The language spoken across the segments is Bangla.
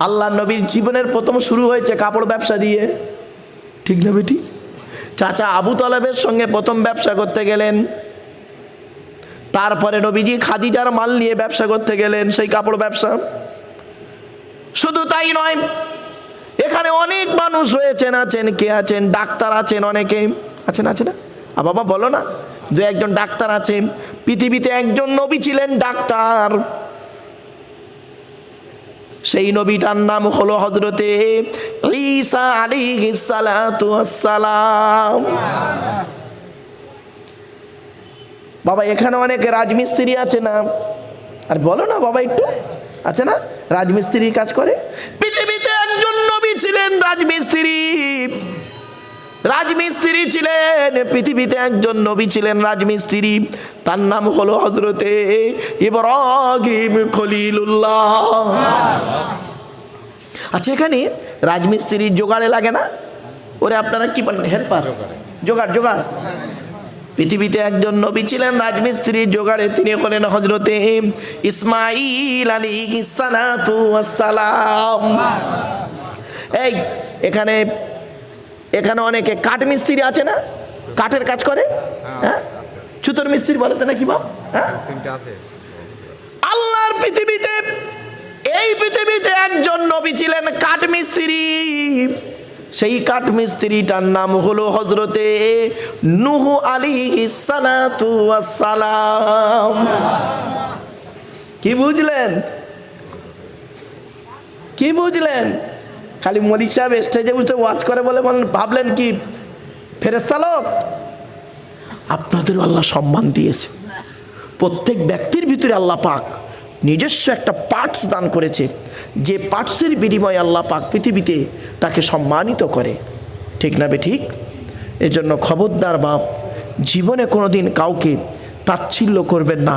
আল্লাহ নবীর জীবনের প্রথম শুরু হয়েছে কাপড় ব্যবসা দিয়ে। ঠিক না বেটি? চাচা আবু তলেবের সঙ্গে প্রথম ব্যবসা করতে গেলেন। তারপরে নবীজি খাদিজার মাল নিয়ে ব্যবসা করতে গেলেন সেই কাপড় ব্যবসা। শুধু তাই নয়, এখানে অনেক মানুষ রয়েছেন, আছেন, কে আছেন? ডাক্তার আছেন অনেকে। আছেন আছে না? আ বাবা বলো না, দু একজন ডাক্তার আছে পৃথিবীতে একজন নবী ছিলেন ডাক্তার। সেই নবীটার নাম হলো হজরতে ঈসা আলী সালাম বাবা, এখানে অনেক রাজমিস্ত্রি আছে না? আর বলো না বাবা একটু। আছে না? রাজমিস্ত্রি কাজ করে। পৃথিবীতে একজন নবী ছিলেন রাজমিস্ত্রি। রাজমিস্ত্রি ছিলেন, পৃথিবীতে একজন নবী ছিলেন রাজমিস্ত্রি। তার নাম হলো হজরতে ইব্রাহিম খলিলুল্লাহ। আচ্ছা এখানে রাজমিস্ত্রির জোগাড়ে লাগে না? ওরে, আপনারা কি বলেন? হেল্পার। জোগাড় জোগাড়। পৃথিবীতে একজন নবী ছিলেন রাজমিস্ত্রির জোগাড়ে, তিনি হলেন হজরতে ইসমাইল আলী সালাম। এই, এখানে এখানে অনেকে কাঠ মিস্ত্রি আছে না? কাঠের কাজ করে? হ্যাঁ ছুতোর মিস্ত্রি বলে তো না কি বাপ হ্যাঁ আল্লাহর পৃথিবীতে এই পৃথিবীতে একজন নবী ছিলেন কাঠ মিস্ত্রি। সেই কাঠ মিস্ত্রিটার নাম হলো হজরতে নুহু আলী সালাম কি বুঝলেন? কি বুঝলেন? খালি মলিক সাহেব স্টেজে বসে ওয়াচ করে বলে বলেন, ভাবলেন কি ফেরেস্তা লোক? আপনাদের আল্লাহ সম্মান দিয়েছে। প্রত্যেক ব্যক্তির ভিতরে আল্লাহ পাক নিজস্ব একটা পার্টস দান করেছে। যে পার্টসের বিনিময়ে আল্লাহ পাক পৃথিবীতে তাকে সম্মানিত করে। ঠিক না বে ঠিক? এজন্য খবরদার বাপ, জীবনে কোনো দিন কাউকে তাচ্ছিল্য করবেন না,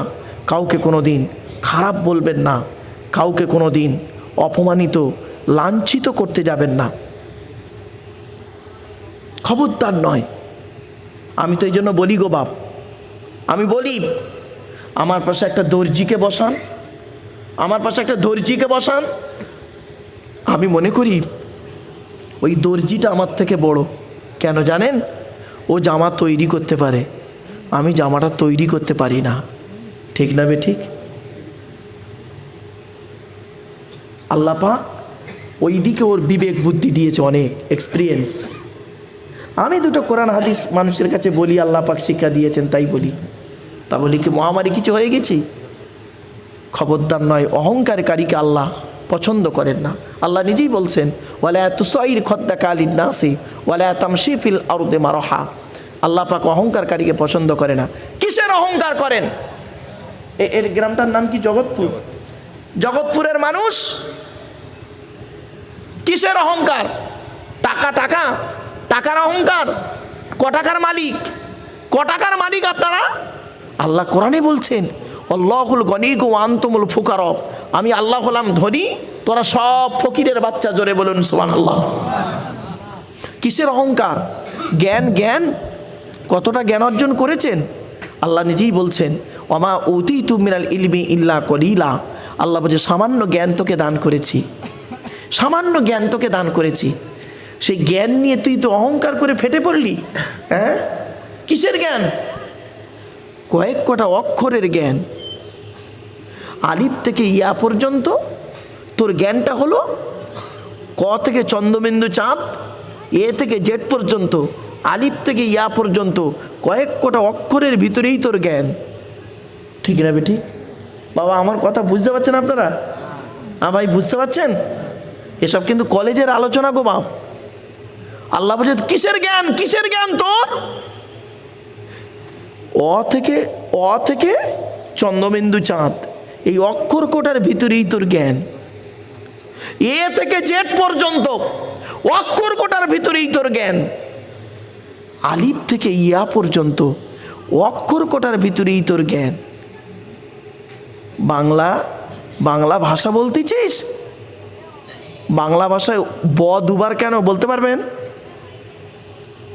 কাউকে কোনো দিন খারাপ বলবেন না, কাউকে কোনো দিন অপমানিত লাঞ্ছিত করতে যাবেন না। খবরদার নয়। আমি তো এই জন্য বলি গো বাপ, আমি বলি, আমার পাশে একটা দর্জিকে বসান, আমার পাশে একটা দর্জিকে বসান। আমি মনে করি, ওই দর্জিটা আমার থেকে বড়। কেন জানেন? ও জামা তৈরি করতে পারে। আমি জামাটা তৈরি করতে পারি না। ঠিক না বে ঠিক? আল্লাপা ওই দিকে ওর বিবেক বুদ্ধি দিয়েছে অনেক এক্সপিরিয়েন্স আমি দুটো কোরআন, হাদিস মানুষের কাছে বলি, আল্লাহ পাক শিক্ষা দিয়েছেন, তাই বলি। তা বলি কি, মহামারী কিছু হয়ে গেছে? খবরদার নয়, অহংকারকারীকে আল্লাহ পছন্দ করেন না। আল্লাহ নিজেই বলছেন, ওয়ালা তুসাইর খদ্দা কালিন নাসি ওয়ালা তামশিফিল আরদে মারহা। আল্লাহ পাক অহংকারকারীকে পছন্দ করে না। কিসের অহংকার করেন? এর গ্রামটার নাম কি? জগৎপুর? জগৎপুরের মানুষ কিসের অহংকার? টাকা টাকা? টাকার অহংকার? ক টাকার মালিক? ক টাকার মালিক আপনারা? আল্লাহ কোরআনে বলছেন, আল্লাহুল গনিক ও আন্তমুল ফুকার। আমি আল্লাহ হলাম ধনী, তোরা সব ফকিরের বাচ্চা, জোরে বলুন সোমান আল্লাহ কিসের অহংকার? জ্ঞান জ্ঞান? কতটা জ্ঞান অর্জন করেছেন? আল্লাহ নিজেই বলছেন অমা অতি তুমিনাল ইলমি ইল্লা কলিলা। আল্লাহ বলছে, সামান্য জ্ঞান তোকে দান করেছি। সামান্য জ্ঞান তোকে দান করেছি। সেই জ্ঞান নিয়ে তুই তো অহংকার করে ফেটে পড়লি। হ্যাঁ? কিসের জ্ঞান? কয়েক কটা অক্ষরের জ্ঞান। আলিপ থেকে ইয়া পর্যন্ত তোর জ্ঞানটা হলো ক থেকে চন্দ্রবিন্দু চাঁদ, এ থেকে জেড পর্যন্ত আলিপ থেকে ইয়া পর্যন্ত, কয়েক কটা অক্ষরের ভিতরেই তোর জ্ঞান। ঠিক না ঠিক বাবা, আমার কথা বুঝতে পারছেন আপনারা? ভাই, বুঝতে পারছেন? এসব কিন্তু কলেজের আলোচনা গো বাপ। আল্লাহ বলছে, কিসের জ্ঞান? কিসের জ্ঞান তোর? অ থেকে অ থেকে চন্দ্রবিন্দু চাঁদ। এই অক্ষর কোটার ভিতরেই তোর জ্ঞান। এ থেকে জেড পর্যন্ত অক্ষর কোটার ভিতরেই তোর জ্ঞান। আলিপ থেকে ইয়া পর্যন্ত অক্ষর কোটার ভিতরেই তোর জ্ঞান। বাংলা বাংলা ভাষা বলতেছিস বাংলা ভাষায় ব দুবার কেন বলতে পারবেন?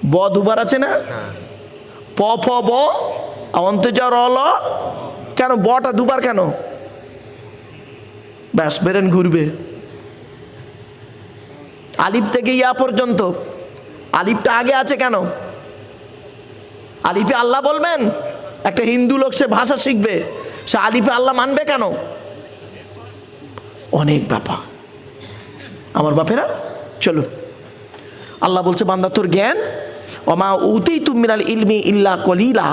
ব দুবার আছে না? প ফ ব অন্তর্য র ল। কেন? বটা দুবার কেন? ব্যাস বেরেন ঘুরবে। আলিফ থেকে ইয়া পর্যন্ত। আলিফটা আগে আছে কেন? আলিফে আল্লাহ বলবেন একটা হিন্দু লোক সে ভাষা শিখবে সে আলিফে আল্লাহ মানবে কেন? অনেক ব্যাপার। আমার বাপেরা চলো আল্লাহ বলছে, বান্দা, তোর জ্ঞান? অমা উতেই তুমিনাল ইলমি ইল্লা কলিলা।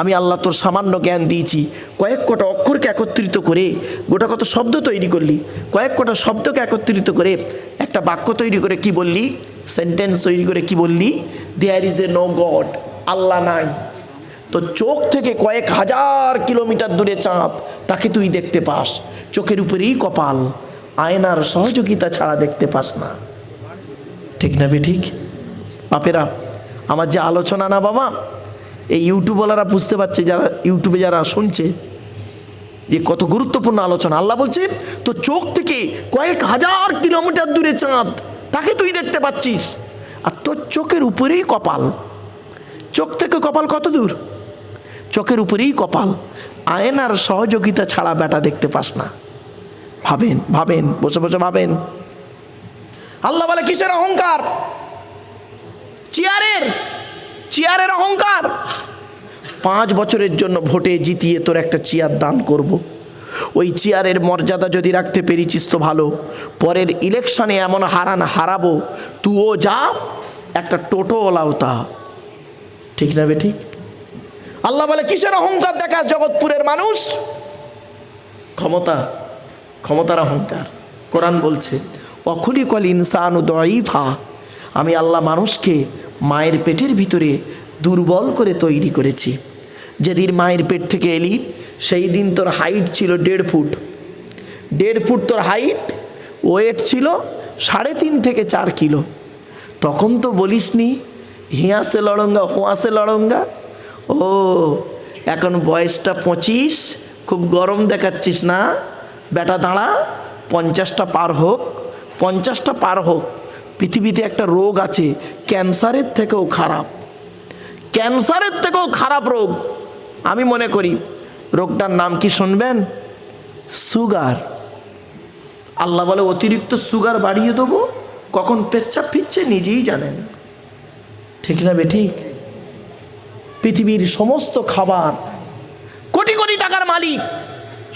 আমি আল্লাহ তোর সামান্য জ্ঞান দিয়েছি। কয়েক কটা অক্ষরকে একত্রিত করে, গোটা কত শব্দ তৈরি করলি? কয়েক কটা শব্দকে একত্রিত করে, একটা বাক্য তৈরি করে কি বললি? সেন্টেন্স তৈরি করে কি বললি? There is a no God আল্লাহ নাই। তো চোখ থেকে কয়েক হাজার কিলোমিটার দূরে চাঁদ, তাকে তুই দেখতে পাস। চোখের উপরেই কপাল। আয়নার সহযোগিতা ছাড়া দেখতে পাস না। ঠিক না বে ঠিক? বাপেরা, আমার যে আলোচনা না বাবা, এই ইউটিউবওয়ালারা বুঝতে পারছে, যারা ইউটিউবে যারা শুনছে, যে কত গুরুত্বপূর্ণ আলোচনা। আল্লাহ বলছে তো চোখ থেকে কয়েক হাজার কিলোমিটার দূরে চাঁদ, তাকে তুই দেখতে পাচ্ছিস। আর তোর চোখের উপরেই কপাল। চোখ থেকে কপাল কত দূর? চোখের উপরেই কপাল। আয়নার সহযোগিতা ছাড়া বেটা দেখতে পাস না। ভাবেন ভাবেন, বসে বসে ভাবেন। আল্লাহ বলে, কিসের অহংকার? চেয়ারের চেয়ারের অহংকার। পাঁচ বছরের জন্য ভোটে জিতিয়ে তোর একটা চেয়ার দান করব। ওই চেয়ারের মর্যাদা যদি রাখতে পেরেছিস তো ভালো। পরের ইলেকশনে এমন হারান, হারাবো। তুও যা, একটা টোটোওয়ালাও তা। ঠিক না ঠিক? আল্লাহ বলে, কিসের অহংকার দেখা জগৎপুরের মানুষ? ক্ষমতা। ক্ষমতার অহংকার। কোরআন বলছে, অখলি কল ইনসান দইফা আমি আল্লাহ মানুষকে মায়ের পেটের ভিতরে দুর্বল করে তৈরি করেছি। যেদিন মায়ের পেট থেকে এলি, সেই দিন তোর হাইট ছিল দেড় ফুট। দেড় ফুট তোর হাইট, ওয়েট ছিল সাড়ে তিন থেকে চার কিলো। তখন তো বলিসনি হিয়াসে লড়ঙ্গা হোয়াসে লড়ঙ্গা? ও, এখন বয়সটা পঁচিশ, খুব গরম দেখাচ্ছিস না? বেটা দাঁড়া, পঞ্চাশটা পার হোক, পঞ্চাশটা পার হোক, পৃথিবীতে একটা রোগ আছে, ক্যান্সারের থেকেও খারাপ। ক্যান্সারের থেকেও খারাপ রোগ, আমি মনে করি। রোগটার নাম কি শুনবেন? সুগার। আল্লাহ বলে, অতিরিক্ত সুগার বাড়িয়ে দেবো, কখন পেচ্ছাপ ফিরছে নিজেই জানেন। ঠিক না বে, ঠিক? পৃথিবীর সমস্ত খাবার, কোটি কোটি টাকার মালিক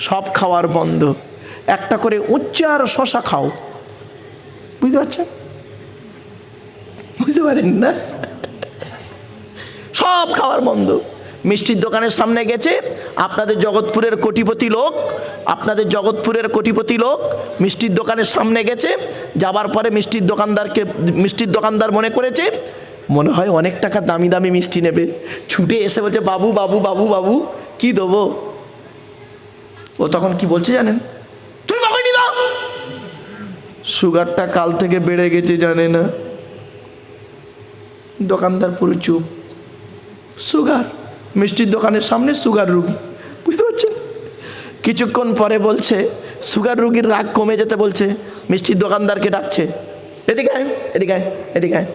সব খাওয়ার বন্ধ। একটা করে উচ্চে আর শশা খাও। বুঝতে পারছেন? বুঝতে পারেন না? সব খাওয়ার বন্ধ। মিষ্টির দোকানের সামনে গেছে, আপনাদের জগৎপুরের কোটিপতি লোক, আপনাদের জগৎপুরের কোটিপতি লোক মিষ্টির দোকানের সামনে গেছে, যাবার পরে মিষ্টির দোকানদারকে, মিষ্টির দোকানদার মনে করেছে, মনে হয় অনেক টাকা দামি দামি মিষ্টি নেবে। ছুটে এসে বলছে, বাবু বাবু বাবু বাবু, কি দেবো? ও তখন কি বলছে জানেন? আমাকে নিলা সুগারটা কাল থেকে বেড়ে গেছে জানে না। দোকানদার পুরো চুপ। সুগার মিষ্টির দোকানের সামনে সুগার রুগী। বুঝতে পারছেন? কিছুক্ষণ পরে বলছে সুগার রুগীর রাগ কমে যেতে বলছে মিষ্টির দোকানদারকে ডাকছে। এদিকে আয় এদিকে আয় এদিকে আয়।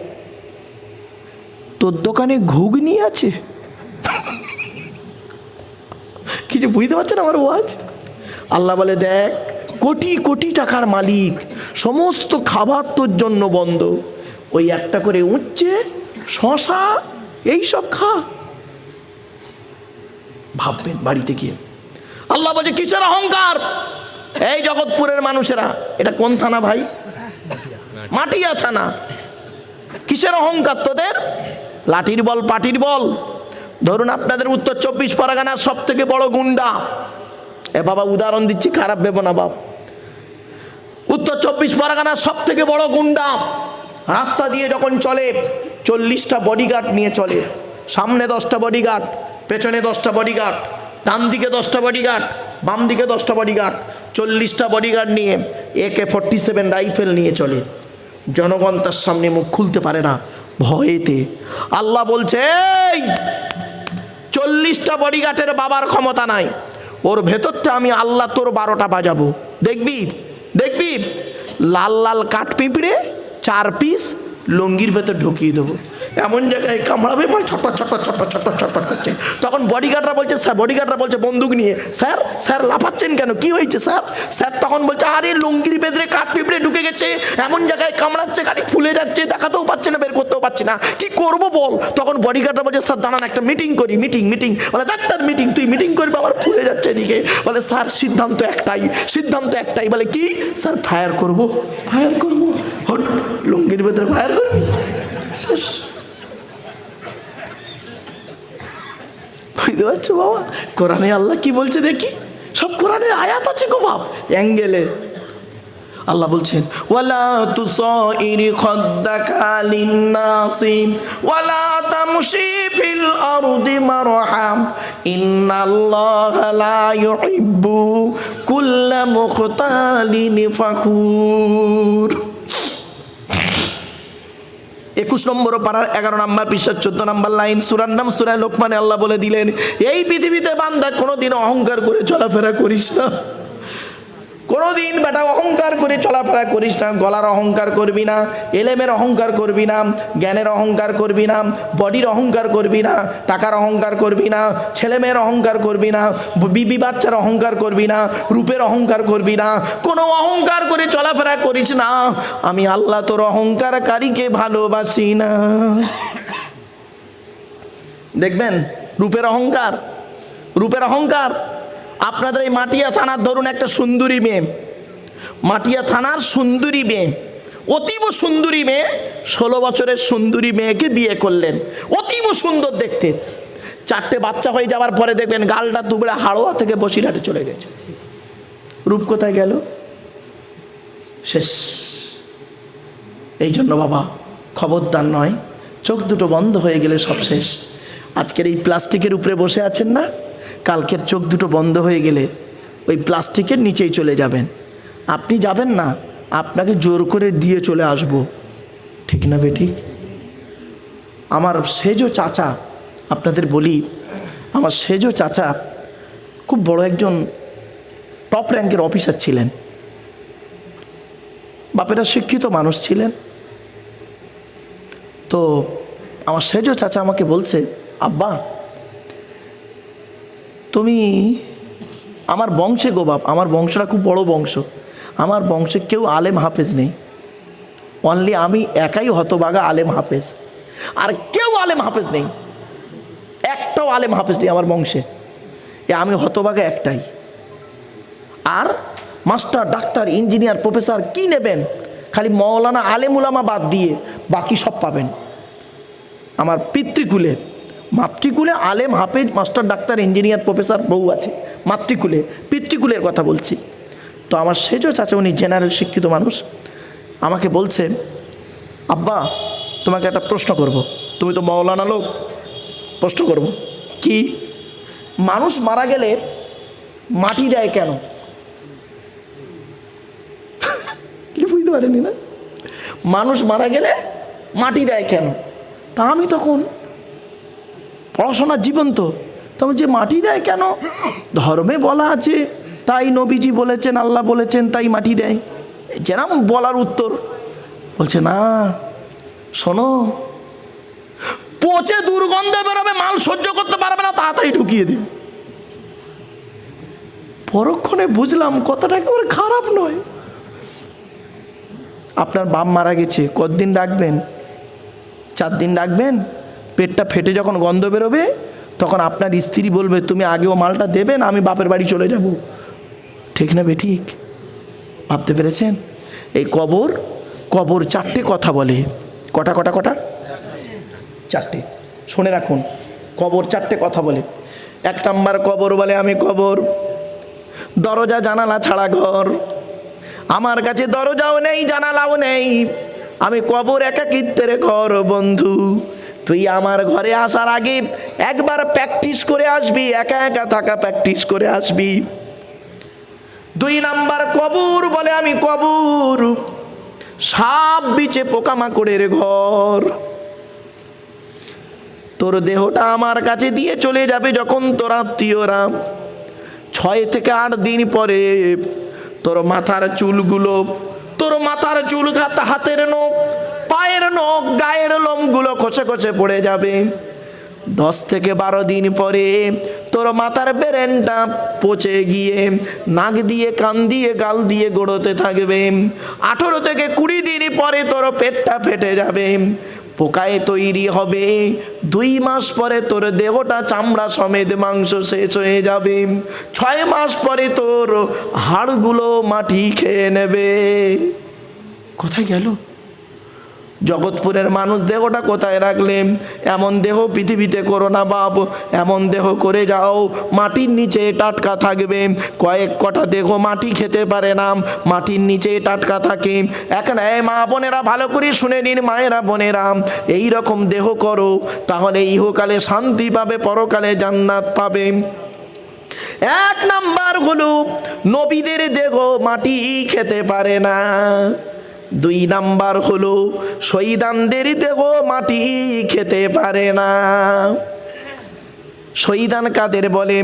তোর দোকানে ঘুগনি আছে? কিছু বুঝতে পারছেন আমার ওয়াজ? আল্লাহ বলে, দেখ, কোটি কোটি টাকার মালিক, সমস্ত খাবার তোর জন্য বন্ধ। ওই একটা করে উচ্ছে, শশা এইসব খা। ভাববেন বাড়িতে গিয়ে। আল্লাহ বলছে কিসের অহংকার? এই জগৎপুরের মানুষেরা, এটা কোন থানা ভাই? মাটিয়া থানা। কিসের অহংকার তোদের? লাঠির বল, পাটির বল। ধরুন আপনাদের উত্তর চব্বিশ পরগনার সব থেকে বড় গুন্ডা। এ বাবা উদাহরণ দিচ্ছি, খারাপ ভেবো না বাপ। উত্তর চব্বিশ পরগনার সব থেকে বড় গুন্ডা। রাস্তা দিয়ে যখন চলে, চল্লিশটা বডিগার্ড নিয়ে চলে। সামনে দশটা বডিগার্ড পেছনে দশটা বডিগার্ড ডান দিকে দশটা বডিগার্ড বাম দিকে দশটা বডিগার্ড চল্লিশটা বডিগার্ড নিয়ে একে ফর্টি সেভেন রাইফেল নিয়ে চলে। জনগণ তার সামনে মুখ খুলতে পারে না, ভয়েতে। আল্লাহ বলছে চল্লিশটা বডিগার্ডের বাবার ক্ষমতা নাই। ওর ভেতরটা আমি আল্লাহ তোর বারোটা বাজাবো। দেখবি? দেখবি? লাল লাল কাঠ পিঁপড়ে চার পিস লুঙ্গির ভেতর ঢুকিয়ে দেবো। এমন জায়গায় কামড়াবে মানে ছটপট ছটপট ছটপট ছটপট ছটপট করছে। তখন বডিগার্ডরা বলছে, স্যার বডিগার্ডরা বলছে, বন্দুক নিয়ে, স্যার স্যার, লাফাচ্ছেন কেন? কি হয়েছে, স্যার? স্যার তখন বলছে, আরে, লুঙ্গির বেদরে কাঠ পিঁপড়ে ঢুকে গেছে, এমন জায়গায় কামড়াচ্ছে, গাড়ি ফুলে যাচ্ছে, দেখাতেও পাচ্ছে না, বের করতেও পারছি না। কি করব বল? তখন বডিগার্ডরা বলছে, স্যার, দাঁড়ান, একটা মিটিং করি মিটিং মিটিং বলে, ডাক্তার মিটিং তুই মিটিং করবি, আবার ফুলে যাচ্ছে এদিকে। বলে, স্যার, সিদ্ধান্ত একটাই সিদ্ধান্ত একটাই। বলে, কি? স্যার ফায়ার করব। ফায়ার করব? লুঙ্গির ভেতরে ফায়ার করবি? শেষ। বুঝতে পারছ বাবা। কোরআনে আল্লাহ কি বলছে দেখি? সব কোরআনে আয়াত আছে গো বাপ। অ্যাঙ্গেলে। আল্লাহ বলছেন, ওয়ালা তুসাইর খাদ্দাকা লিন্নাসি, ওয়ালা তামশি ফিল আরদি মারহাম, ইন্নাল্লাহা লা ইউহিব্বু কুল্লা মুখতালিন ফাখুর। একুশ নম্বর পাড়ার এগারো নম্বর পৃষ্ঠার চোদ্দ নম্বর লাইন। সুরার নাম সুরায় লোকমানে আল্লাহ বলে দিলেন, এই পৃথিবীতে বান্দা কোনোদিন অহংকার করে চলাফেরা করিস না। কোনোদিন বেটা অহংকার করে চলাফেরা করিস না, গলার অহংকার করবি না, এলেমের অহংকার করবি না, জ্ঞানের অহংকার করবি না, বডির অহংকার করবি না, টাকার অহংকার করবি না, ছেলেমেয়ের অহংকার করবি না বিবি বাচ্চার অহংকার করবি না, রূপের অহংকার করবি না, কোনো অহংকার করে চলাফেরা করিস না, আমি আল্লাহ তোর অহংকারকারীকে ভালোবাসি না। দেখবেন, রূপের অহংকার রূপের অহংকার আপনাদের এই মাটিয়া থানার ধরুন একটা সুন্দরী মেয়ে। মাটিয়া থানার সুন্দরী মেয়ে, অতীব সুন্দরী মেয়ে, ষোলো বছরের সুন্দরী মেয়েকে বিয়ে করলেন। অতীব সুন্দর দেখতে। চারটে বাচ্চা হয়ে যাওয়ার পরে দেখবেন গালটা দুবড়ে হাড়োয়া থেকে বসিরহাটে চলে গেছে। রূপ কোথায় গেল? শেষ। এই জন্য বাবা, খবরদার নয়, চোখ দুটো বন্ধ হয়ে গেলে সব শেষ। আজকের এই প্লাস্টিকের উপরে বসে আছেন না? কালকের চোখ দুটো বন্ধ হয়ে গেলে ওই প্লাস্টিকের নিচেই চলে যাবেন। আপনি যাবেন না, আপনাকে জোর করে দিয়ে চলে আসব। ঠিক না বেটি? আমার সেজো চাচা, আপনাদের বলি, আমার সেজো চাচা খুব বড় একজন টপ র্যাঙ্কের অফিসার ছিলেন। বাপেরা শিক্ষিত মানুষ ছিলেন। তো আমার সেজো চাচা আমাকে বলছে, আব্বা তুমি আমার বংশে গো বাপ, আমার বংশটা খুব বড় বংশ। আমার বংশে কেউ আলেম হাফেজ নেই। অনলি আমি একাই হতবাগা আলেম হাফেজ। আর কেউ আলেম হাফেজ নেই। একটাও আলেম হাফেজ নেই আমার বংশে। এ আমি হতবাগা একটাই। আর মাস্টার, ডাক্তার, ইঞ্জিনিয়ার, প্রফেসর কি নেবেন? খালি মৌলানা আলেমুলামা বাদ দিয়ে বাকি সব পাবেন। আমার পিতৃকুলে মাতৃকুলে আলেম হাফেজ, মাস্টার, ডাক্তার, ইঞ্জিনিয়ার, প্রফেসর বহু আছে। মাতৃকুলে, পিতৃকুলের কথা বলছি। তো আমার সেজও চাচা, উনি জেনারেল শিক্ষিত মানুষ, আমাকে বলছে, আব্বা, তোমাকে একটা প্রশ্ন করব। তুমি তো মৌলানা লোক, প্রশ্ন করব, কি? মানুষ মারা গেলে মাটি দেয় কেন? বুঝতে পারেনি না? মানুষ মারা গেলে মাটি দেয় কেন? তা আমি তখন পড়াশোনার জীবন তো তখন যে মাটি দেয় কেন? ধর্মে বলা আছে, তাই নবীজি বলেছেন, আল্লাহ বলেছেন, তাই মাটি দেয়। যেরাম বলার উত্তর। বলছে, না, শোনো, পচে দুর্গন্ধে বেরোবে, মাল সহ্য করতে পারবে না, তাড়াতাড়ি ঢুকিয়ে দিন পরক্ষণে বুঝলাম, কথাটা একেবারে খারাপ নয়। আপনার বাপ মারা গেছে, কতদিন রাখবেন চার দিন রাখবেন পেটটা ফেটে যখন গন্ধ বেরোবে, তখন আপনার স্ত্রী বলবে, তুমি আগেও মালটা দেবেন আমি বাপের বাড়ি চলে যাব। ঠিক না বে, ঠিক? ভাবতে পেরেছেন? এই কবর কবর চারটে কথা বলে। কটা কটা কটা? চারটে। শুনে রাখুন, কবর চারটে কথা বলে। এক নাম্বার কবর বলে, আমি কবর। দরজা, জানালা ছাড়া ঘর। আমার কাছে দরজাও নেই, জানালাও নেই। আমি কবর একাকিত্বের ঘর, বন্ধু। তুই আমার ঘরে আসার আগে একবার প্র্যাকটিস করে আসবি, একা একা থাকা প্র্যাকটিস করে আসবি। দুই নাম্বার কবর বলে আমি কবর সাপ বিচে পোকামাকড়ের ঘর। তোর দেহটা আমার কাছে দিয়ে চলে যাবে যখন তোর আত্মীয়রা ছয় থেকে আট দিন পরে তোর মাথার চুলগুলো, তোর মাথার চুল হাত হাতের নখ পায়ের নখ, গায়ের লোমগুলো খসে খসে পড়ে যাবে। দশ থেকে বারো দিন পরে তোর মাথার বেরেনটা পচে গিয়ে নাক দিয়ে, কান দিয়ে, গাল দিয়ে গড়োতে থাকবে। আঠেরো থেকে কুড়ি দিন পরে তোর পেটটা ফেটে যাবে। পোকায় তৈরি হবে। দুই মাস পরে তোর দেহটা, চামড়া সমেত মাংস শেষ হয়ে যাবে। ছয় মাস পরে তোর হাড়গুলো মাটি খেয়ে নেবে। কোথায় গেল? জগৎপুরের মানুষ দেহটা কোথায় রাখলে? এমন দেহ পৃথিবীতে করো না বাপ। এমন দেহ করে যাও, মাটির নিচে টাটকা থাকবে। কয়েক কটা দেহ মাটি খেতে পারে না, মাটির নিচে টাটকা থাকে। এখন এই মা বোনেরা ভালো করে শুনে নিন, মায়েরা বোনেরা। এই রকম দেহ করো, তাহলে ইহকালে শান্তি পাবে, পরকালে জান্নাত পাবে। এক নাম্বার হলো, নবীদের দেহ মাটি খেতে পারে না। দুই নাম্বার হলো শহীদানদের দেহ মাটি খেতে পারে না। শহীদান কাদের বলে?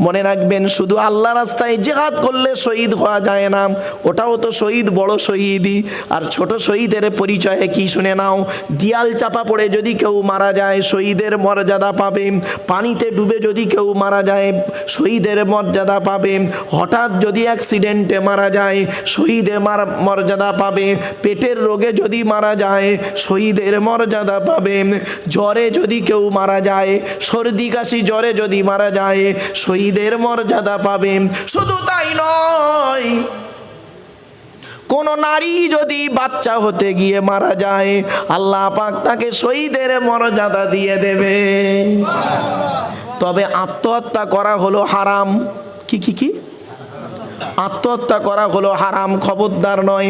মনে রাখবেন, শুধু আল্লাহ রাস্তায় জেহাদ করলে শহীদ হওয়া যায় না। ওটাও তো শহীদ, বড় শহীদই। আর ছোট শহীদের পরিচয়ে কি শুনে নাও? দিয়াল চাপা পড়ে যদি কেউ মারা যায়, শহীদের মর্যাদা পাবে। পানিতে ডুবে যদি কেউ মারা যায়, শহীদের মর্যাদা পাবে। হঠাৎ যদি অ্যাক্সিডেন্টে মারা যায় শহীদের মার মর্যাদা পাবে। পেটের রোগে যদি মারা যায়, শহীদের মর্যাদা পাবে। জ্বরে যদি কেউ মারা যায়, সর্দি কাশি জ্বরে যদি মারা যায় শহীদের মর্যাদা পাবে শুধু তাই নয়, কোন নারী যদি বাচ্চা হতে গিয়ে মারা যায়, আল্লাহ পাক তাকে শহীদের মর্যাদা দিয়ে দেবে। তবে আত্মহত্যা করা হলো হারাম। কি কি কি? আত্মহত্যা করা হলো হারাম, খবরদার নয়।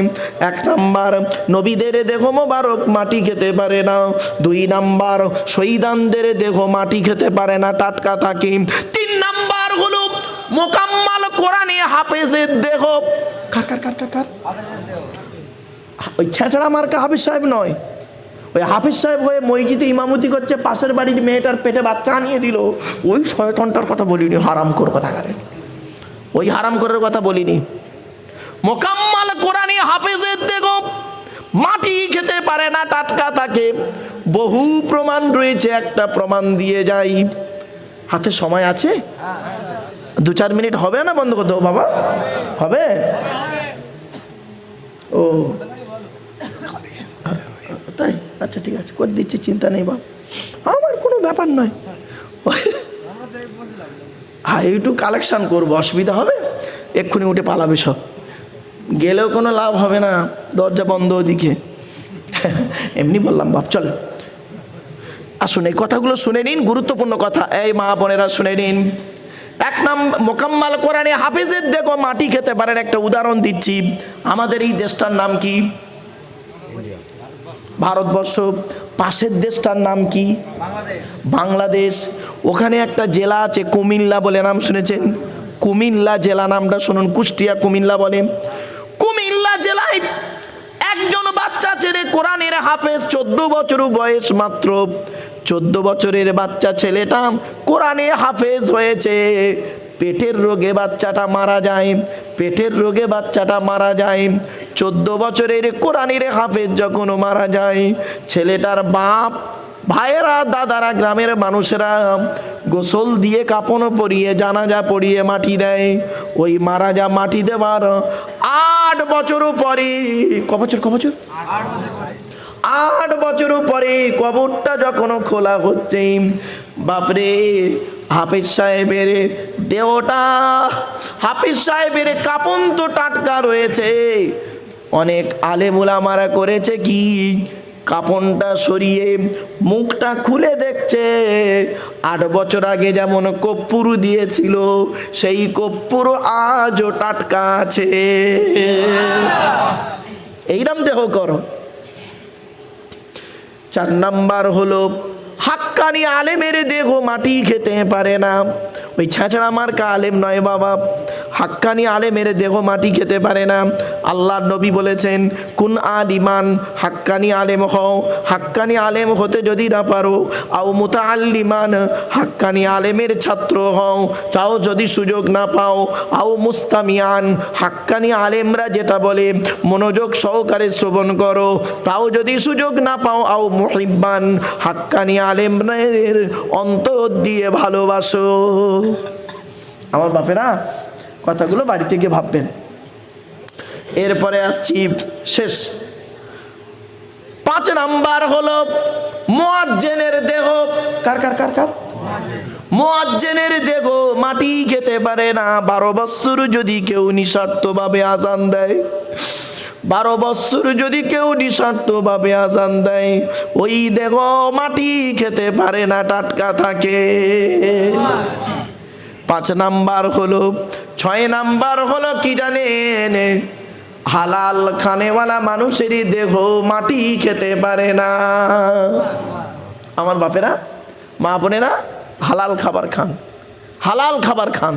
এক নাম্বার, নবীদের দেহ মোবারক মাটি খেতে পারে না। দুই নাম্বার, শহীদানদের দেহ মাটি খেতে পারে না, টাটকা থাকে। তিন নাম্বার হলো মোকাম্মাল কোরআনে হাফেজের দেহ। কার কার কার কার কার? ওই ছেঁচড়া মার্কা হাফিজ সাহেব নয়। ওই হাফিজ সাহেব হয়ে মসজিদে ইমামতি করছে, পাশের বাড়ির মেয়েটার পেটে বাচ্চা আনিয়ে দিল। ওই শয়তনটার কথা বলিনি, হারাম কর কথা কারে। ওই হারাম করার কথা বলিনি। মোকাম্মাল কোরআনী হাফেজের দেখো মাটি খেতে পারে না, টাটকা থাকে বহু প্রমাণ রয়েছে, একটা প্রমাণ দিয়ে যাই। হাতে সময় আছে? দু চার মিনিট হবে না বন্ধ করে দেবো বাবা, হবে? ও। তাই? আচ্ছা ঠিক আছে, করে দিচ্ছি, চিন্তা নেই বাবা আমার কোনো ব্যাপার নয়। হ্যাঁ একটু কালেকশান করব, অসুবিধা হবে? এক্ষুনি উঠে পালাবে সব। গেলেও কোনো লাভ হবে না, দরজা বন্ধ ওদিকে। এমনি বললাম, বাপ, চলো। আসুন, এই কথাগুলো শুনে নিন, গুরুত্বপূর্ণ কথা। এই মা বোনেরা শুনে নিন। এক নাম মোকাম্মাল কোরআনে হাফিজের দেখো মাটি খেতে পারেন, একটা উদাহরণ দিচ্ছি। আমাদের এই দেশটার নাম কি? ভারতবর্ষ। পাশের দেশটার নাম কি? বাংলাদেশ। ওখানে একটা জেলা আছে, কুমিল্লা বলে নাম শুনেছেন? কুমিল্লা জেলা নামটা শুনুন, কুষ্টিয়া কুমিল্লা বলে। কুমিল্লা জেলায় একজন বাচ্চা ছেলে কোরআনের হাফেজ, চোদ্দ বছর বয়স মাত্র। চোদ্দ বছরের বাচ্চা ছেলেটা কোরআনে হাফেজ হয়েছে। পেটের রোগে বাচ্চাটা মারা যায়, পেটের রোগে বাচ্চাটা মারা যায়। চোদ্দ বছরের কোরআনের হাফেজ যখন মারা যায়, ছেলেটার বাপ, ভাইয়েরা, দাদারা, গ্রামের মানুষেরা গোসল দিয়ে কাপড় পরিয়ে, জানাজা পরিয়ে মাটি দেয়। ওই মারা যা মাটি দেওয়ার আট বছর পরে ক বছর ক বছর? আট বছর পরে কবরটা যখন খোলা হচ্ছে, বাপরে, হাফিজ সাহেবের দেহটা, হাফিজ সাহেবের কাপন তো টাটকা রয়েছে। অনেক আলেমুলা মারা করেছে কি, কাপনটা সরিয়ে মুখটা খুলে দেখছে। আট বছর আগে যেমন কপ্পুর দিয়েছিল, সেই কপ্পুর আজও টাটকা আছে। এইরাম দেহ করো। চার নাম্বার হলো, হাক্কানি আলেমের দেহ মাটি খেতে পারে না। ওই ছ্যাঁচড়া মার্কা আলেম নয় বাবা। হাক্কানি আলেমের দেহ মাটি খেতে পারে না। আল্লাহ নবী বলেছেন, কোন আলিমান, হাক্কানি আলেম হও। হাক্কানি আলেম হতে যদি না পারো, আও মুতা আল্লিমান হাক্কানি আলেমের ছাত্র হও। চাও যদি সুযোগ না পাও, আও মুস্তামিয়ান হাক্কানি আলেমরা যেটা বলে, মনোযোগ সহকারে শ্রবণ করো। তাও যদি সুযোগ না পাও, আও মুহিব্বান, হাক্কানি আলেমদের অন্তর দিয়ে ভালোবাসো। আমার বাপেরা কথাগুলো বাড়িতে গিয়ে ভাববেন। এরপরে আসছি শেষ। পাঁচ নাম্বার হলো মোয়াজ্জেনের দেহ। কার কার কার কার? মোয়াজ্জেনের দেহ মাটি খেতে পারে না। বারো বৎসর যদি কেউ নিঃস্বার্থভাবে আজান দেয়, বারো বৎসর যদি কেউ নিঃস্বার্থভাবে আজান দেয়, ওই দেহ মাটি খেতে পারে না, টাটকা থাকে। পাঁচ নাম্বার হলো ছয় নাম্বার হলো কি জানেন? হালাল খানেওয়ালা মানুষেরই দেহ মাটি খেতে পারে না। আমার বাপেরা, মা বোনেরা হালাল খাবার খান, হালাল খাবার খান।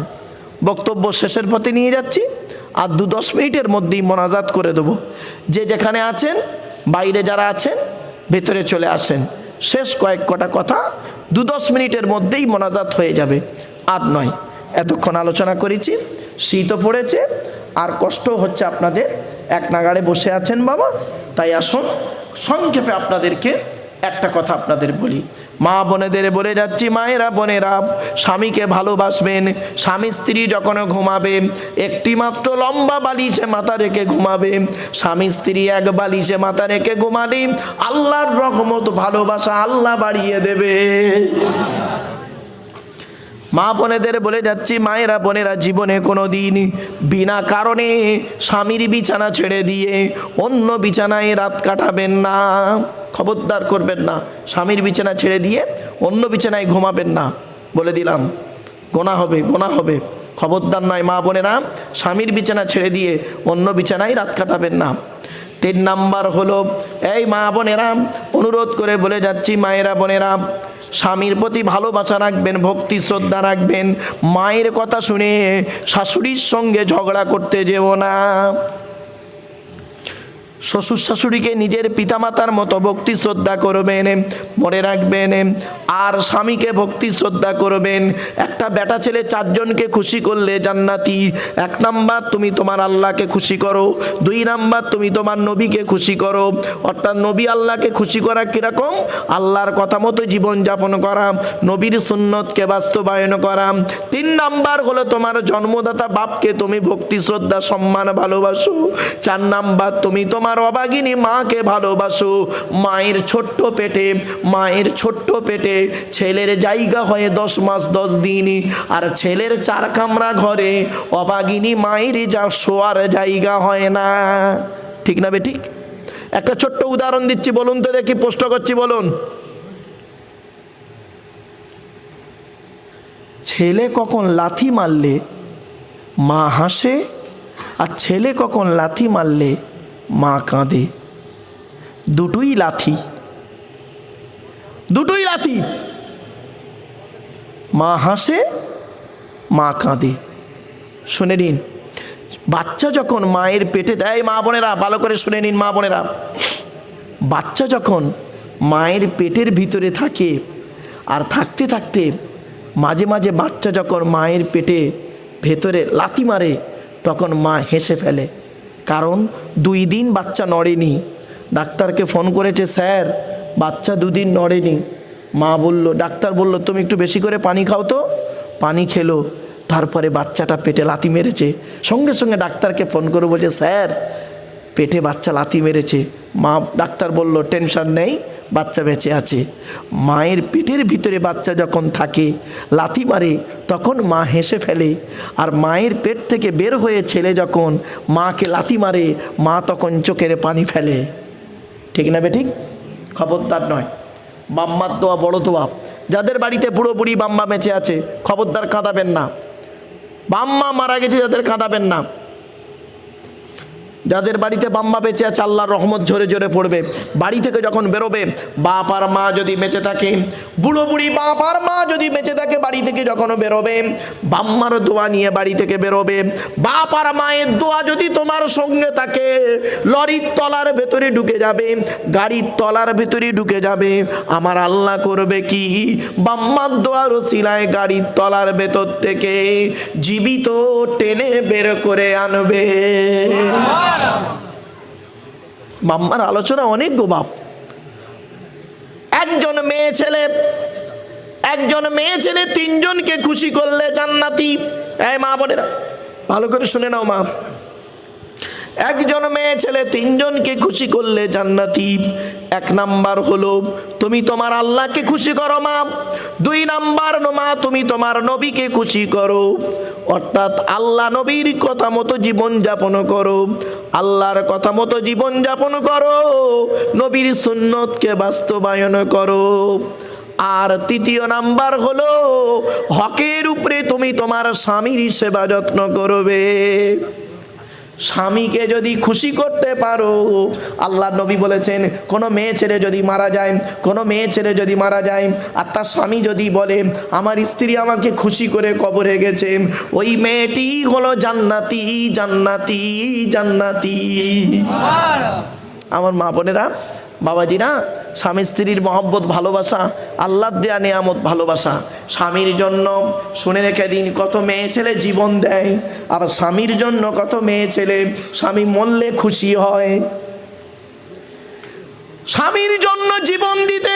বক্তব্য শেষের পথে নিয়ে যাচ্ছি, আর দু দশ মিনিটের মধ্যেই মোনাজাত করে দেবো। যে যেখানে আছেন, বাইরে যারা আছেন, ভেতরে চলে আসেন। শেষ কয়েক কটা কথা দু দশ মিনিটের মধ্যেই মোনাজাত হয়ে যাবে, আর নয়। এতক্ষণ আলোচনা করেছি, শীতও পড়েছে, আর কষ্ট হচ্ছে আপনাদের। এক নাগাড়ে বসে আছেন বাবা, তাই আসুন, সংক্ষেপে আপনাদেরকে একটা কথা আপনাদের বলি। মা বোনেদের বলে যাচ্ছি, মায়েরা বোনেরা, স্বামীকে ভালোবাসবেন, স্বামী স্ত্রী যখন ঘুমাবে, একটি মাত্র লম্বা বালিশে মাথা রেখে ঘুমাবে। স্বামী স্ত্রী এক বালিশে মাথা রেখে ঘুমালে আল্লাহর রহমত, ভালোবাসা আল্লাহ বাড়িয়ে দেবে। মা বোনেদের বলে যাচ্ছি, মায়েরা বোনেরা জীবনে কোনো দিন বিনা কারণে স্বামীর বিছানা ছেড়ে দিয়ে অন্য বিছানায় রাত কাটাবেন না, খবরদার করবেন না। স্বামীর বিছানা ছেড়ে দিয়ে অন্য বিছানায় ঘুমাবেন না, বলে দিলাম। গোনা হবে গোনা হবে। খবরদার নয় মা বোনেরা, স্বামীর বিছানা ছেড়ে দিয়ে অন্য বিছানায় রাত কাটাবেন না। তিন নাম্বার হলো, এই মা বোনেরা, অনুরোধ করে বলে যাচ্ছি, মায়েরা বোনেরা, স্বামীর প্রতি ভালোবাসা রাখবেন, ভক্তি, শ্রদ্ধা রাখবেন, মায়ের কথা শুনে শাশুড়ির সঙ্গে ঝগড়া করতে যেও না। শ্বশুর শাশুড়িকে নিজের পিতামাতার মতো ভক্তি শ্রদ্ধা করবেন, মনে রাখবেন, আর স্বামীকে ভক্তি শ্রদ্ধা করবেন। একটা বেটা ছেলে চারজনকে খুশি করলে জান্নাতি। এক নাম্বার, তুমি তোমার আল্লাহকে খুশি করো। দুই নাম্বার, তুমি তোমার নবীকে খুশি করো। অর্থাৎ নবী আল্লাহকে খুশি করা কীরকম? আল্লাহর কথা মতো জীবনযাপন করা, নবীর সুন্নতকে বাস্তবায়ন করা। তিন নাম্বার হলো তোমার জন্মদাতা বাপকে তুমি ভক্তি, শ্রদ্ধা, সম্মান, ভালোবাসো। চার নাম্বার, তুমি তোমার অবাগিনী মাকে ভালোবাসো। মায়ের ছোট্ট পেটে, মায়ের ছোট্ট পেটে ছেলের জায়গা হয়ে দশ মাস, দশ দিন। আর ছেলের চার কামরা ঘরে অবাগিনী মায়ের যা শোয়ার জায়গা হয় না। ঠিক না বে, ঠিক? একটা ছোট্ট উদাহরণ দিচ্ছি, বলুন তো দেখি, প্রশ্ন করছি, বলুন। ছেলে কখন লাথি মারলে মা হাসে, আর ছেলে কখন লাথি মারলে মা কাঁদে। দুটোই লাথি। দুটোই লাথি। মা হাসে, মা কাঁদে। শুনে নিন, বাচ্চা যখন মায়ের পেটে দেয়, মা বোনেরা, ভালো করে শুনে নিন মা বোনেরা। বাচ্চা যখন মায়ের পেটের ভিতরে থাকে আর থাকতে থাকতে মাঝে মাঝে বাচ্চা যখন মায়ের পেটে ভেতরে লাথি মারে, তখন মা হেসে ফেলে। কারণ দুই দিন বাচ্চা নড়েনি। ডাক্তারকে ফোন করেছে, স্যার, বাচ্চা দুদিন নড়েনি। মা বলল, ডাক্তার বলল, তুমি একটু বেশি করে পানি খাও তো। পানি খেলো। তারপরে বাচ্চাটা পেটে লাথি মেরেছে। সঙ্গে সঙ্গে ডাক্তারকে ফোন করে বলছে, স্যার, পেটে বাচ্চা লাথি মেরেছে। মা, ডাক্তার বলল, টেনশন নেই বাচ্চা বেঁচে আছে। মায়ের পেটের ভিতরে বাচ্চা যখন থাকে, লাথি মারে, তখন মা হেসে ফেলে। আর মায়ের পেট থেকে বের হয়ে ছেলে যখন মাকে লাথি মারে, মা তখন চোখের পানি ফেলে। ঠিক না বে ঠিক? খবরদার নয়। বাম্মার দোয়া বড় দোয়া। যাদের বাড়িতে বুড়ো বাম্মা বেঁচে আছে, খবরদার কাঁদাবেন না। বাম্মা মারা গেছে, যাদের কাঁদাবেন না। যাদের বাড়িতে বাম্মা বেঁচে আছে, আল্লাহর রহমত ঝরে ঝরে পড়বে। বাড়ি থেকে যখন বেরোবে বাপ আর মা যদি বেঁচে থাকে, বুড়ো বুড়ি বাপ আর মা যদি বেঁচে থাকে, বাড়ি থেকে যখন বেরোবে, বাম্মার দোয়া নিয়ে বাড়ি থেকে বেরোবে বাপ আর মায়ের দোয়া যদি তোমার সঙ্গে থাকে, লরির তলার ভেতরে ঢুকে যাবে, গাড়ির তলার ভেতরে ঢুকে যাবে। আমার আল্লাহ করবে কি? বাম্মার দোয়ার সিলায় গাড়ির তলার ভেতর থেকে জীবিত টেনে বের করে আনবে। মাম্মার আলোচনা অনেক গো বাপ। একজন মেয়ে ছেলে, একজন মেয়ে ছেলে তিনজনকে খুশি করলে জান্নাতি। এই মা বোনেরা, ভালো করে শুনে নাও মা। একজন মেয়ে ছেলে তিনজনকে খুশি করলে জান্নাতি। এক নাম্বার হলো, তুমি তোমার আল্লাহকে খুশি করো মা। দুই নাম্বার মা, তুমি তোমার নবীকে খুশি করো। অর্থাৎ আল্লাহ নবীর কথা মতো জীবন যাপন করো। আল্লাহর কথা মতো জীবন যাপন করো। নবীর সুন্নতকে বাস্তবায়ন করো। আর তৃতীয় নাম্বার হলো, হকের উপরে তুমি তোমার স্বামীর সেবা যত্ন করবে। স্বামীকে যদি খুশি করতে পারো আল্লাহ নবী বলেছেন কোনো মেয়ে ছেলে যদি মারা যায় কোনো মেয়ে ছেলে যদি মারা যায় আর তার স্বামী যদি বলে আমার স্ত্রী আমাকে খুশি করে কবরে গেছে ওই মেয়েটি হলো জান্নাতি জান্নাতি জান্নাতি। আমার মা বোনেরা বাবাজিরা, স্বামী স্ত্রীর মহব্বত, ভালোবাসা আল্লাহ দেয়া নেয়ামত, ভালোবাসা। স্বামীর জন্য শুনে রেখে দিন, কত মেয়ে ছেলে জীবন দেয়। আর স্বামীর জন্য কত মেয়ে ছেলে, স্বামী মরলে খুশি হয়। স্বামীর জন্য জীবন দিতে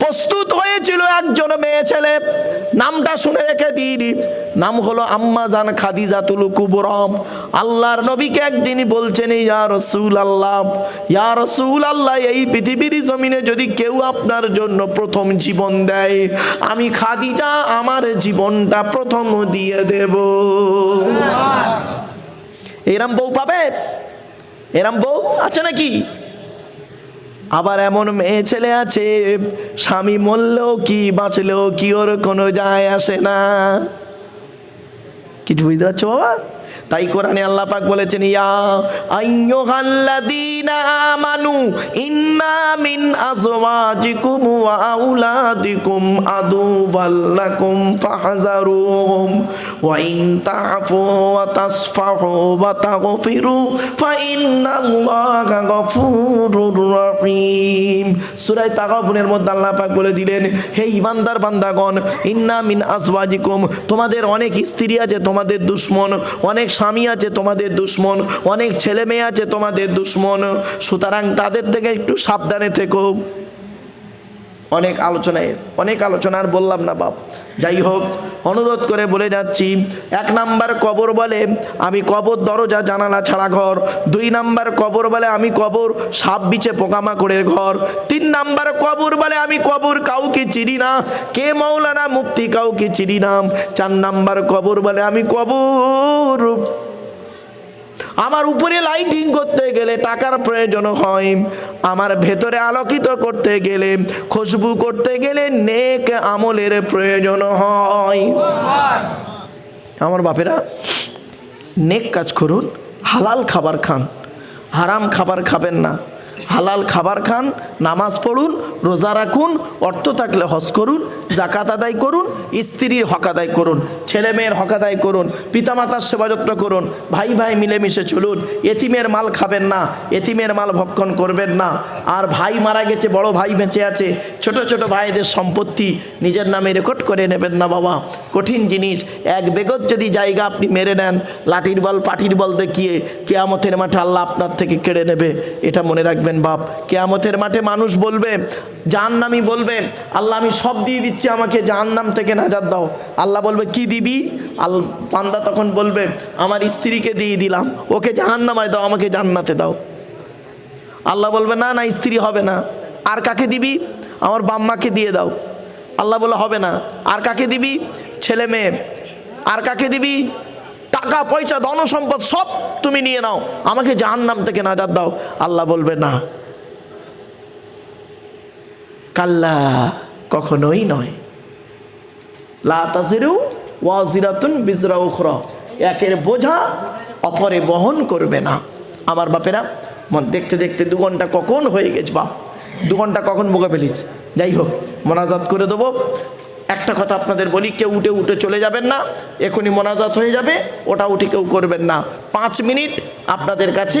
প্রস্তুত হয়েছিল একজন মেয়ে ছেলে। নামটা শুনে রেখে দিন নাম হলো আম্মা জান খাদিজাতুল কুবরম আল্লাহর নবীকে একদিন বলছেন, ইয়া রসুল আল্লাহ ইয়া রসুল আল্লাহ এই পৃথিবীর জমিনে যদি কেউ আপনার জন্য প্রথম জীবন দেয়, আমি খাদিজা আমার জীবনটা প্রথম দিয়ে দেব। এরম বউ পাবে? এরম বউ আছে নাকি? আবার এমন মেয়ে ছেলে আছে, স্বামী মরলেও কি বাঁচলেও কি ওর কোনো যায় আসে না। কিছু বুঝতে পারছ বাবা? তাই কোরআনে আল্লাহ পাক বলেছেন, ইয়া আইয়ুহাল্লাযীনা আমানু ইন্না মিন আজওয়াজিকুম ওয়া আউলাদিকুম আদুওয়াল লাকুম ফাহযারুহুম। তাসফাহু ওয়া তাগফিরু ফাইন্নাল্লাহা গফুরুর রহিম সূরা তাগাবুনের মধ্যে আল্লাহ পাক বলে দিলেন, হে ইমানদার বান্দাগণ, ইন্না মিন তোমাদের অনেক স্ত্রী আছে তোমাদের দুশ্মন, অনেক স্বামী আছে তোমাদের দুশ্মন, অনেক ছেলে মেয়ে আছে তোমাদের দুশ্মন, সুতরাং তাদের থেকে একটু সাবধানে থেকো। অনেক আলোচনায়, অনেক আলোচনা আর বললাম না বাপ। যাই হোক, অনুরোধ করে বলে যাচ্ছি, এক নাম্বার কবর বলে আমি কবর, দরজা, জানালা ছাড়া ঘর। দুই নাম্বার কবর বলে আমি কবর, সাপ বিছে পোকামাকড়ের ঘর। তিন নাম্বার কবর বলে আমি কবর কাউকে চিনি না। কে মৌলানা মুক্তি কাউকে চিনি না। চার নাম্বার কবর বলে আমি কবর। আমার উপরে লাইটিং করতে গেলে টাকার প্রয়োজন হয়। আমার ভেতরে আলোকিত করতে গেলে, খুশবু করতে গেলে নেক আমলের প্রয়োজন হয়। আমার বাপেরা, নেক কাজ করুন, হালাল খাবার খান, হারাম খাবার খাবেন না। হালাল খাবার খান, নামাজ পড়ুন, রোজা রাখুন, অর্থ থাকলে হজ করুন জাকাত আদায় করুন, স্ত্রীর হক আদায় করুন, ছেলে মেয়ের হক আদায় করুন, পিতামাতার সেবা যত্ন করুন, ভাই ভাই মিলেমিশে চলুন, এতিমের মাল খাবেন না, এতিমের মাল ভক্ষণ করবেন না। আর ভাই মারা গেছে, বড় ভাই বেঁচে আছে, ছোট ছোট ভাইদের সম্পত্তি নিজের নামে রেকর্ড করে নেবেন না বাবা। কঠিন জিনিস, এক বেগত যদি জায়গা আপনি মেরে নেন, লাঠির বল পাটির বল দেখিয়ে কেয়ামতের মাঠে আল্লাহ আপনার থেকে কেড়ে নেবে, এটা মনে রাখবেন বাপ, কেয়ামতের মাঠে মানুষ বলবে, জাহান্নামি বলবে, আল্লাহ আমি সব দিয়ে দিচ্ছি, আমাকে জাহান্নাম থেকে নাজাদ দাও। আল্লাহ বলবে, কি দিবি? আল পান্দা তখন বলবে, আমার স্ত্রীকে দিয়ে দিলাম, ওকে জাহান্নামায় দাও, আমাকে জান্নাতে দাও। আল্লাহ বলবে, না না, স্ত্রী হবে না। আর কাকে দিবি? আমার বাম্মাকে দিয়ে দাও। আল্লাহ বলে হবে না। আর কাকে দিবি? ছেলে মেয়ে। আর কাকে দিবি? টাকা, পয়সা ধন সম্পদ সব তুমি নিয়ে নাও। আমাকে জাহান্নাম থেকে নাজাদ দাও। আল্লাহ বলবে, না। কাল্লা কখনোই নয়। লা তাজিরু ওয়াজিরাতুন একের বোঝা অপরে বহন করবে না। আমার বাপেরা, মন দেখতে দেখতে দু ঘণ্টা কখন হয়ে গেছে বাপ। দু ঘণ্টা কখন মুখে ফেলেছে যাই হোক, মোনাজাত করে দেবো। একটা কথা আপনাদের বলি, কেউ উঠে উঠে চলে যাবেন না, এখনই মোনাজাত হয়ে যাবে ওটা উঠে কেউ করবেন না। পাঁচ মিনিট আপনাদের কাছে